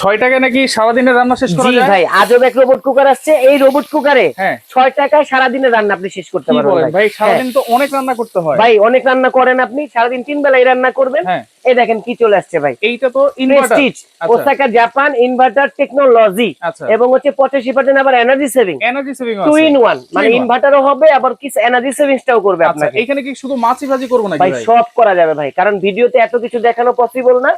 ছয় টাকায় নাকি সারাদিনের রান্না শেষ করা যায়? ভাই আজব এক রোবট কুকার আসছে। এই রোবট কুকারে হ্যাঁ। ছয় টাকায় সারাদিনের রান্না আপনি শেষ করতে পারবেন ভাই। সারাদিন তো অনেক রান্না করতে হয়। ভাই অনেক রান্না করেন আপনি সারাদিন তিন বেলায় রান্না করবেন। হ্যাঁ। এই দেখেন কি চলে আসছে ভাই। এইটা তো inverter. Osaka Japan inverter technology এবং হচ্ছে পঁচাশি পার্সেন্ট আবার energy saving energy saving two in one মানে। ইনভার্টারও হবে আবার কিছু এনার্জি সেভিংসটাও করবে আচ্ছা আপনাকে। এখানে কি শুধু মাছি ভাজি করব নাকি ভাই ভাই? সব করা যাবে ভাই কারণ ভিডিওতে এত কিছু দেখানো পসিবল না।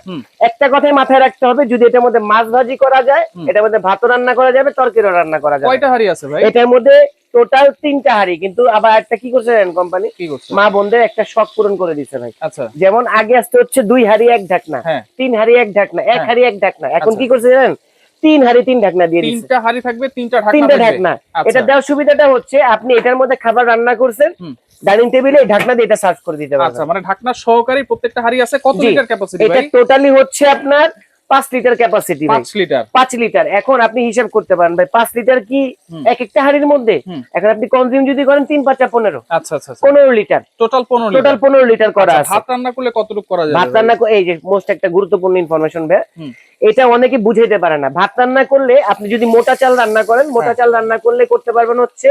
একটা কথাই মাথায় রাখতে হবে যদি এটার মধ্যে মাছ ভাজি করা যায়। এটার মধ্যে ভাতও রান্না করা যাবে তরকারিও রান্না করা যাবে। কয়টা হাড়ি আছে ভাই? এটার মধ্যে টোটাল তিনটা হাড়ি কিন্তু আবার একটা কি করছে কোম্পানি কি করছে? মা বোনদের একটা শখ পূরণ করে দিচ্ছে ভাই। আচ্ছা। যেমন আগে আসতে হচ্ছে দুই হাড়ি এক ঢাকনা হ্যাঁ। তিন হাড়ি এক ঢাকনা এক হ্যাঁ। হাড়ি এক ঢাকনা। এখন আচ্ছা। কি করছে জানেন? তিন হাড়ি তিন ঢাকনা দিয়ে তিনটা হাড়ি থাকবে তিনটা ঢাকনা তিনটা ঢাকনা। আচ্ছা। এটা দেওয়ার সুবিধাটা হচ্ছে আপনি এটার মধ্যে খাবার রান্না করছেন ডাইনিং টেবিলে ঢাকনা দিয়ে এটা সার্ভ করে দিতে আচ্ছা মানে ঢাকনা সহকারী প্রত্যেকটা হাড়ি আছে কত লিটার ক্যাপাসিটি এটা টোটালি হচ্ছে আপনার পাঁচ লিটার ক্যাপাসিটি পাঁচ লিটার। পাঁচ লিটার। এখন আপনি হিসাব করতে পারেন ভাই পাঁচ লিটার কি এক একটা হাড়ির মধ্যে? এখন আপনি কনজিউম যদি করেন তিন পাঁচটা পনেরো। আচ্ছা আচ্ছা আচ্ছা। পনেরো লিটার। টোটাল পনেরো টোটাল লিটার পনেরো লিটার করা আচ্ছা, আছে। ভাত রান্না করলে কতটুকু করা যাবে ভাত রান্না এই যে মোস্ট একটা গুরুত্বপূর্ণ ইনফরমেশন ভাই। এটা অনেকে বুঝাইতে পারে না। ভাত রান্না করলে আপনি যদি মোটা চাল রান্না করেন মোটা হ্যাঁ। চাল রান্না করলে করতে পারবেন হচ্ছে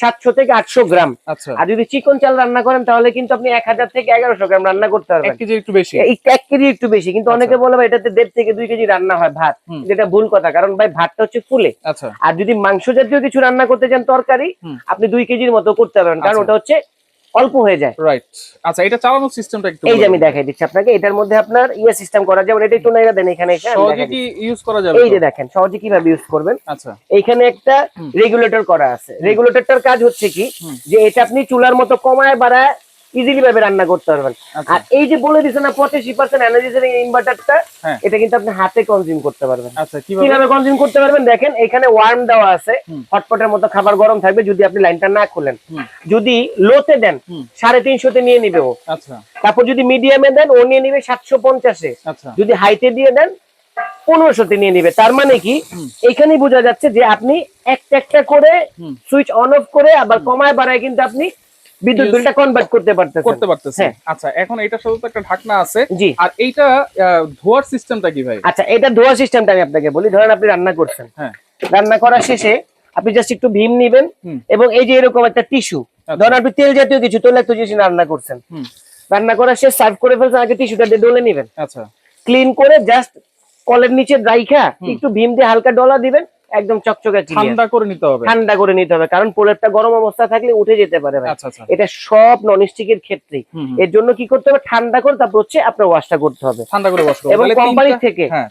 সাতশো থেকে আটশো গ্রাম। আচ্ছা। আর যদি চিকন চাল রান্না করেন তাহলে কিন্তু আপনি এক হাজার থেকে এগারোশো গ্রাম রান্না করতে পারবেন। কেজি একটু বেশি। এক কেজি একটু বেশি। কিন্তু অনেকে বলে ভাই এটাতে দেড় থেকে দুই কেজি রান্না হয় ভাত। যেটা ভুল কথা। কারণ ভাই ভাতটা হচ্ছে ফুলে। আচ্ছা। আর যদি মাংস জাতীয় কিছু রান্না করতে চান তরকারি আপনি দুই কেজির মতো করতে পারবেন। কারণ আচ্ছা। ওটা হচ্ছে অল্প হয়ে যায়। রাইট আচ্ছা এটা চালানোর সিস্টেমটা একটু এই যে আমি দেখাই দিচ্ছি আপনাকে এটার মধ্যে আপনার ইয়ে সিস্টেম করা যেমন এটা একটু নাইরা দেন এখানে এসে সহজে কি ইউজ করা যাবে এই যে দেখেন সহজে কীভাবে ইউজ করবেন? আচ্ছা। এখানে একটা রেগুলেটর করা আছে। রেগুলেটরটার কাজ হচ্ছে কি? যে এটা আপনি চুলার মতো কমায় বাড়ায় ইজিলি ভাবে রান্না করতে পারবেন। আচ্ছা। আর এই যে বলে দিচ্ছে না পঁচাশি পার্সেন্ট এনার্জি সেভিং ইনভার্টারটা। এটা কিন্তু আপনি হাতে কনজিউম করতে পারবেন। আচ্ছা কীভাবে? কনজিউম করতে পারবেন? দেখেন এখানে ওয়ার্ম দেওয়া আছে। হটপটের মতো খাবার গরম থাকবে যদি আপনি লাইনটা না খুলেন। যদি লোতে দেন। সাড়ে তিনশোতে নিয়ে নিবে ও। আচ্ছা। তারপর যদি মিডিয়ামে দেন ও নিয়ে নিবে সাতশো পঞ্চাশে। আচ্ছা। যদি হাইতে দিয়ে দেন পনেরোশোতে নিয়ে নিবে। তার মানে কি। এখানেই বোঝা যাচ্ছে যে আপনি একটা একটা করে সুইচ অন অফ করে আবার কমায় বাড়ায় কিন্তু আপনি বিদ্যুৎ বিলটা কনভার্ট করতে পারতেছেন। করতে পারতেছে। হ্যাঁ। আচ্ছা এখন এটার সাথে একটা ঢাকনা আছে। আর এইটা ধোয়ার সিস্টেমটা কি ভাই? আচ্ছা এটা ধোয়া সিস্টেমটা আমি আপনাকে বলি। ধরেন আপনি রান্না করছেন। হ্যাঁ। রান্না করা শেষে আপনি জাস্ট একটু ভীম নিবেন এবং এই যে এরকম একটা টিস্যু আচ্ছা। ধরেন আপনি তেল জাতীয় কিছু তৈলাক্ত জিনিস রান্না করছেন। রান্না করা শেষ সার্ভ করে ফেলছেন আগে টিস্যুটা দিয়ে ডলে নিবেন। আচ্ছা। ক্লিন করে জাস্ট কলের নিচে রাইখা একটু ভীম দিয়ে হালকা ডলা দিবেন। একদম চকচকে ঠান্ডা করে নিতে হবে। ঠান্ডা করে নিতে হবে কারণ পোলেরটা গরম অবস্থা থাকলে উঠে যেতে পারে ভাই। আচ্ছা আচ্ছা। এটা সব ননস্টিকের ক্ষেত্রে। হুম, হুম। এর জন্য কি করতে হবে? ঠান্ডা করে তারপর হচ্ছে আপনার ওয়াশটা করতে হবে। ঠান্ডা করে বস এবং কোম্পানি থেকে হ্যাঁ।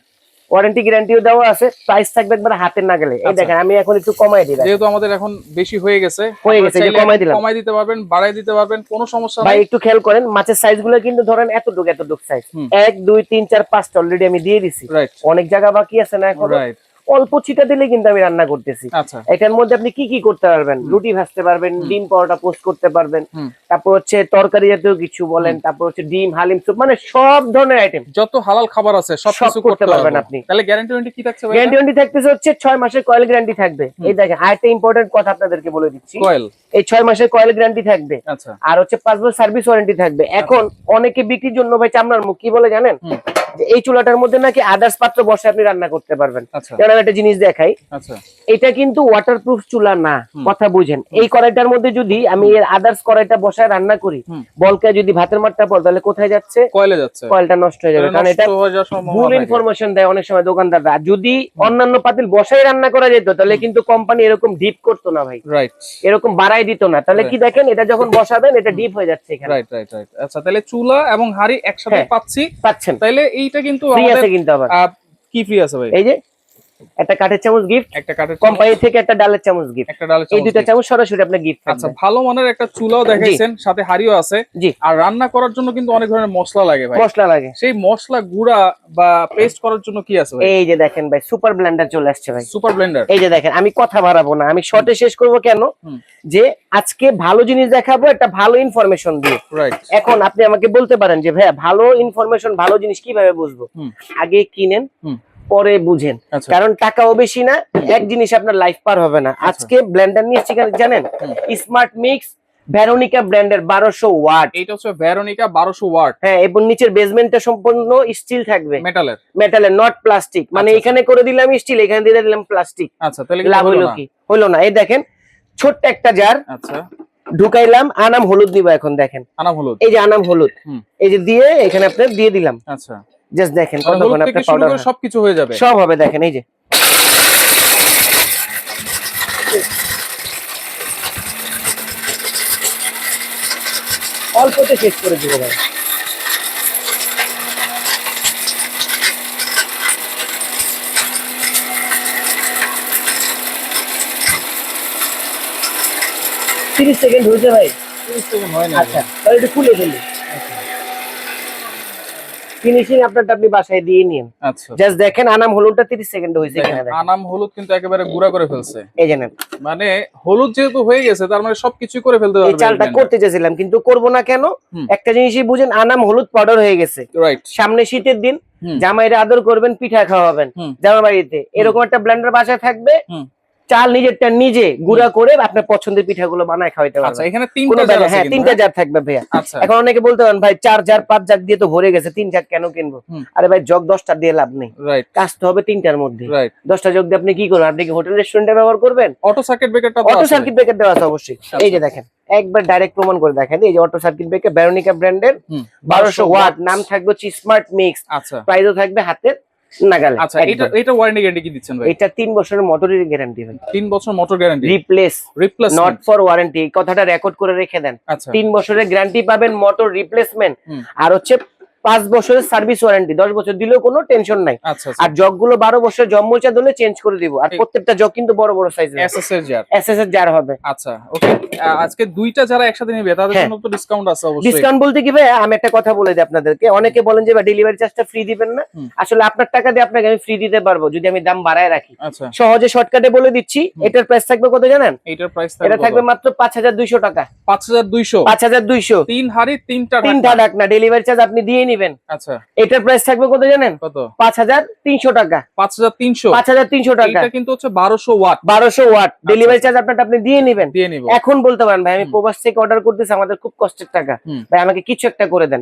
ওয়ারেন্টি গ্যারান্টিও দেওয়া আছে। প্রাইস থাকবে একবার হাতের না গেলে এই আচ্ছা। দেখেন আমি এখন একটু কমাই দিলাম। যেহেতু আমাদের এখন বেশি হয়ে গেছে হয়ে গেছে, যে কমাই দিলাম। কমাই দিতে পারবেন বাড়াই দিতে পারবেন কোনো সমস্যা ভাই একটু খেয়াল করেন মাছের সাইজগুলো কিন্তু ধরেন এতটুকু এতটুকু সাইজ হুম। এক দুই তিন চার পাঁচটা অলরেডি আমি দিয়ে দিছি। অনেক জায়গা বাকি আছে না এখন? রাইট অল্প ছিটা দিলে কিন্তু আমি রান্না করতেছি। আচ্ছা। এটার মধ্যে আপনি কি কি করতে পারবেন? রুটি ভাজতে পারবেন ডিম পরোটা পোস্ট করতে পারবেন। তারপর হচ্ছে তরকারি জাতীয় কিছু বলেন তারপর হচ্ছে ডিম হালিম সুপ মানে সব ধরনের আইটেম যত হালাল খাবার আছে সব কিছু করতে পারবেন আপনি। তাহলে গ্যারান্টি ওয়ারেন্টি কি থাকছে ভাই গ্যারান্টি ওয়ারেন্টি থাকতেছে হচ্ছে ছয় মাসের কয়েল গ্যারান্টি থাকবে। এই দেখেন আরেকটা ইম্পর্টেন্ট কথা আপনাদেরকে বলে দিচ্ছি। কয়েল এই ছয় মাসের কয়েল গ্যারান্টি থাকবে। আচ্ছা। আর হচ্ছে পাঁচ বছর সার্ভিস ওয়ারেন্টি থাকবে এখন অনেকে বিক্রির জন্য ভাই চামড়ার মুখ কি বলে জানেন? এই চুলাটার মধ্যে নাকি আদার্স পাত্র বসে আপনি রান্না করতে পারবেন। আচ্ছা। যেমন একটা জিনিস দেখাই। আচ্ছা। এটা কিন্তু ওয়াটারপ্রুফ চুলা না কথা বুঝেন। এই কড়াইটার মধ্যে যদি আমি এর আদার্স কড়াইটা বসায় রান্না করি বলকে যদি ভাতের মাঠটা পড়ে তাহলে কোথায় যাচ্ছে? কয়েলে যাচ্ছে। কয়েলটা নষ্ট হয়ে যাবে। কারণ এটা ভুল ইনফরমেশন দেয় অনেক সময় দোকানদাররা। যদি অন্যান্য পাতিল বসাই রান্না করা যেত তাহলে কিন্তু কোম্পানি এরকম ডিপ করতো না ভাই। এরকম বাড়াই দিত না। তাহলে কি দেখেন এটা যখন বসাবেন এটা ডিপ হয়ে যাচ্ছে এখানে। রাইট রাইট রাইট আচ্ছা তাহলে চুলা এবং হাড়ি একসাথে হ্যাঁ। পাচ্ছি। পাচ্ছেন। তাহলে এইটা কিন্তু আমাদের কিন্তু আবার। কি ফ্রি আছে ভাই? এই যে একটা কাঠের চামচ গিফট একটা কাঠের কোম্পানি থেকে একটা ডালের চামচ গিফট একটা ডালের এই gift। চামচ সরাসরি আপনার গিফট আচ্ছা ভালো মানের একটা চুলাও দেখাইছেন সাথে হাড়িও আছে। জি। আর রান্না করার জন্য কিন্তু অনেক ধরনের মশলা লাগে ভাই। মশলা লাগে। সেই মশলা গুঁড়া বা পেস্ট করার জন্য কি আছে ভাই? এই যে দেখেন ভাই সুপার ব্লেন্ডার চলে আসছে ভাই। সুপার ব্লেন্ডার এই যে দেখেন আমি কথা বাড়াবো না আমি শর্টে শেষ করব কেন? যে আজকে ভালো জিনিস দেখাবো একটা ভালো ইনফরমেশন দিয়ে। রাইট এখন আপনি আমাকে বলতে পারেন যে ভাইয়া ভালো ইনফরমেশন ভালো জিনিস কীভাবে বুঝব? আগে কিনেন। পরে বুঝেন। আচ্ছা। কারণ টাকাও বেশি না এক জিনিস আপনার লাইফ পার হবে না। আজকে ব্লেন্ডার নিয়ে জানেন? স্মার্ট মিক্স ভ্যারোনিকা ব্র্যান্ডের বারোশো ওয়াট। এইটা হচ্ছে ভ্যারোনিকা বারোশো ওয়াট। হ্যাঁ এবং নিচের বেসমেন্টটা সম্পূর্ণ স্টিল থাকবে। মেটালের মেটালের নট প্লাস্টিক মানে আচ্ছা, এখানে করে দিলাম স্টিল এখানে দিয়ে দিলাম প্লাস্টিক আচ্ছা তাহলে লাভ হলো হলো না। কি? হলো না। এই দেখেন ছোট্ট একটা জার আচ্ছা। ঢুকাইলাম আনাম হলুদ দিব এখন দেখেন। আনাম হলুদ। এই যে আনাম হলুদ। এই যে দিয়ে এখানে আপনি দিয়ে দিলাম। আচ্ছা। জাস্ট দেখেন মানে কতক্ষণ আপনার পাউডার সবকিছু হয়ে যাবে। সব হবে দেখেন এই যে। অল্পতে শেষ করে দিব ভাই। তিরিশ সেকেন্ড হয়েছে ভাই। 30 সেকেন্ড হয় না। আচ্ছা তাহলে একটু খুলে ফেলি। ফিনিশিং আপনারটা আপনি বাসায় দিয়ে নিন। আচ্ছা। জাস্ট দেখেন আনাম হলুদটা 30 সেকেন্ড দেখেন, এখানে দেখেন। আনাম হলুদ কিন্তু একেবারে গুঁড়া করে ফেলছে। এই জানেন মানে হলুদ যেহেতু হয়ে গেছে তার মানে সবকিছুই করে ফেলতে এই চালটা করতে চেয়েছিলাম কিন্তু করব না কেন? একটা জিনিসই বুঝেন আনাম হলুদ পাউডার হয়ে গেছে। রাইট সামনে শীতের দিন। জামাইরে আদর করবেন পিঠা খাওয়াবেন। জামা বাড়িতে এরকম একটা ব্লেন্ডার বাসায় থাকবে। চাল নিজেরটা নিজে গুঁড়া করে আপনার পছন্দের পিঠাগুলো বানায় খাওয়াইতে আচ্ছা পারবেন এখানে তিনটা জার হ্যাঁ তিনটা হ্যাঁ? জার থাকবে ভাইয়া। আচ্ছা। এখন অনেকে বলতে পারেন ভাই চার জার পাঁচ জার দিয়ে তো ভরে গেছে তিন জার কেন কিনবো? আরে ভাই জগ দশটা দিয়ে লাভ নেই। কাজ তো হবে তিনটার মধ্যে। দশটা জগ দিয়ে আপনি কি করবেন? আপনি কি হোটেল রেস্টুরেন্টে ব্যবহার করবেন? অটো সার্কিট ব্রেকারটা অটো সার্কিট ব্রেকার দেওয়া আছে অবশ্যই। এই যে দেখেন একবার ডাইরেক্ট প্রমাণ করে দেখেন। এই যে অটো সার্কিট ব্রেকার ব্যারোনিকা ব্র্যান্ডের বারোশো ওয়াট নাম থাকবে হচ্ছে স্মার্ট মিক্স আচ্ছা। প্রাইসও থাকবে হাতের নাগালে আচ্ছা এটা এটা ওয়ারেন্টি গ্যারান্টি কি দিচ্ছেন ভাই? এটা তিন বছরের মোটরের গ্যারান্টি ভাই। বছর motor guarantee replace not for warranty কথাটা রেকর্ড করে রেখে দেন। আচ্ছা। তিন বছরের গ্যারান্টি পাবেন মোটর রিপ্লেসমেন্ট আর হচ্ছে পাঁচ বছরের সার্ভিস ওয়ারেন্টি দশ বছর দিলেও কোনো টেনশন নাই। আচ্ছা আচ্ছা। আর জগগুলো বারো বছর জম্মুচা দিলে চেঞ্জ করে দিব। আর প্রত্যেকটা জগ কিন্তু বড় বড় সাইজ এস এস এর জার হবে। আচ্ছা ওকে আজকে দুইটা যারা একসাথে নিবে তাদের হ্যাঁ। জন্য তো ডিসকাউন্ট আছে অবশ্যই। ডিসকাউন্ট বলতে কি ভাই আমি একটা কথা বলে দিই আপনাদেরকে। অনেকে বলেন যে ডেলিভারি চার্জটা ফ্রি দিবেন না। আসলে আপনার টাকা দিয়ে আপনাকে আমি ফ্রি দিতে পারব যদি আমি দাম বাড়ায় রাখি। আচ্ছা। সহজে শর্টকাটে বলে দিচ্ছি। এটার প্রাইস থাকবে কত জানেন? এইটার প্রাইস এটা থাকবে মাত্র পাঁচ হাজার দুইশো টাকা। পাঁচ হাজার দুইশো। পাঁচ হাজার দুইশো। তিন হাড়ি তিনটা তিনটা ঢাকনা। ডাক না ডেলিভারি চার্জ আপনি দিয়ে নিবেন। আচ্ছা। এটার প্রাইস থাকবে কত জানেন? কত? পাঁচ হাজার তিনশো টাকা। পাঁচ হাজার তিনশো? পাঁচ হাজার তিনশো টাকা। এটা কিন্তু হচ্ছে বারোশো ওয়াট। বারোশো ওয়াট। ডেলিভারি চার্জ আপনারটা আপনি দিয়ে নিবেন। দিয়ে নিব। এখন বলতে পারেন ভাই আমি প্রবাস থেকে অর্ডার করতেছি আমাদের খুব কষ্টের টাকা। ভাই আমাকে কিছু একটা করে দেন।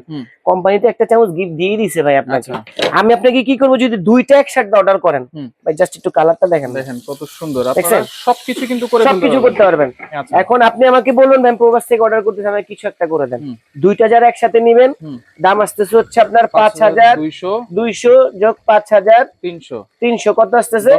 কোম্পানিতে একটা চামচ গিফট দিয়ে দিছে ভাই আপনাকে। আচ্ছা। আমি আপনাকে কি করব যদি দুইটা একসাথে অর্ডার করেন? ভাই জাস্ট একটু কালারটা দেখেন। দেখেন কত সুন্দর। আপনারা সবকিছু কিন্তু করে সবকিছু করতে পারবেন। আচ্ছা। এখন আপনি আমাকে বলুন ভাই প্রবাস থেকে অর্ডার করতেছি আমাকে কিছু একটা করে দেন। দুইটা যারা একসাথে নিবেন। দাম আসতেছে হচ্ছে আপনার পাঁচ হাজার দুইশো দুইশো যোগ পাঁচ হাজার তিনশো। তিনশো কত আসতেছে?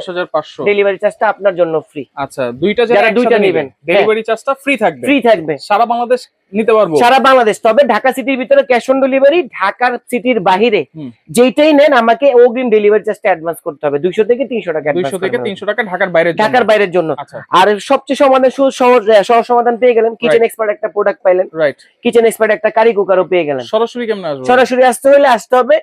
ডেলিভারি চার্জটা আপনার জন্য ফ্রি আচ্ছা দুইটা যারা দুইটা নেবেন ডেলিভারি চার্জটা ফ্রি থাকবে। ফ্রি থাকবে। সারা বাংলাদেশ নিতে পারব। সারা বাংলাদেশ। তবে ঢাকা সিটির ভিতরে ক্যাশ অন ডেলিভারি ঢাকার সিটির বাহিরে হুম। যেইটাই নেন আমাকে অগ্রিম ডেলিভারি চার্জটা অ্যাডভান্স করতে হবে। দুইশো থেকে তিনশো টাকা দুইশো থেকে। তিনশো টাকা ঢাকার বাইরে ঢাকার বাইরের জন্য। আচ্ছা। আর সবচেয়ে সমাধান সহজ সহজ সমাধান পেয়ে গেলেন কিচেন এক্সপার্ট একটা প্রোডাক্ট পাইলেন। রাইট কিচেন এক্সপার্ট একটা কারি কুকারও পেয়ে গেলেন। সরাসরি কেমন আসব? সরাসরি আসতে হলে আসতে হবে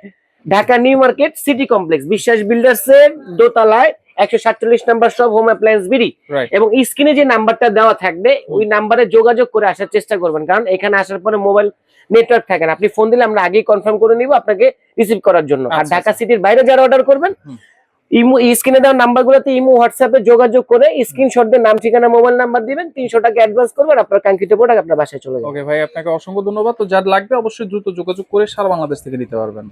Dhaka New Market City Complex. Biswas builders এর দোতলায় একশো সাতচল্লিশ নাম্বার সব হোম অ্যাপ্লায়েন্স বিডি। এবং স্ক্রিনে যে নাম্বারটা দেওয়া থাকবে ওই নাম্বারে যোগাযোগ করে আসার চেষ্টা করবেন। কারণ এখানে আসার পরে মোবাইল নেটওয়ার্ক থাকে না। আপনি ফোন দিলে আমরা আগেই কনফার্ম করে নিব আপনাকে রিসিভ করার জন্য। আর আচ্ছা, ঢাকা আচ্ছা। সিটির বাইরে যারা অর্ডার করবেন। ইমো স্ক্রিনে দেওয়া নাম্বারগুলোতে ইমো হোয়াটসঅ্যাপে যোগাযোগ করে স্ক্রিনশট দিয়ে নাম ঠিকানা মোবাইল নাম্বার দিবেন তিনশো টাকা অ্যাডভান্স করবেন আপনার কাঙ্ক্ষিত প্রোডাক্ট আপনার বাসায় চলে যাবে। ওকে ভাই আপনাকে অসংখ্য ধন্যবাদ। তো যার লাগবে অবশ্যই দ্রুত যোগাযোগ করে সারা বাংলাদেশ থেকে নিতে পারবেন।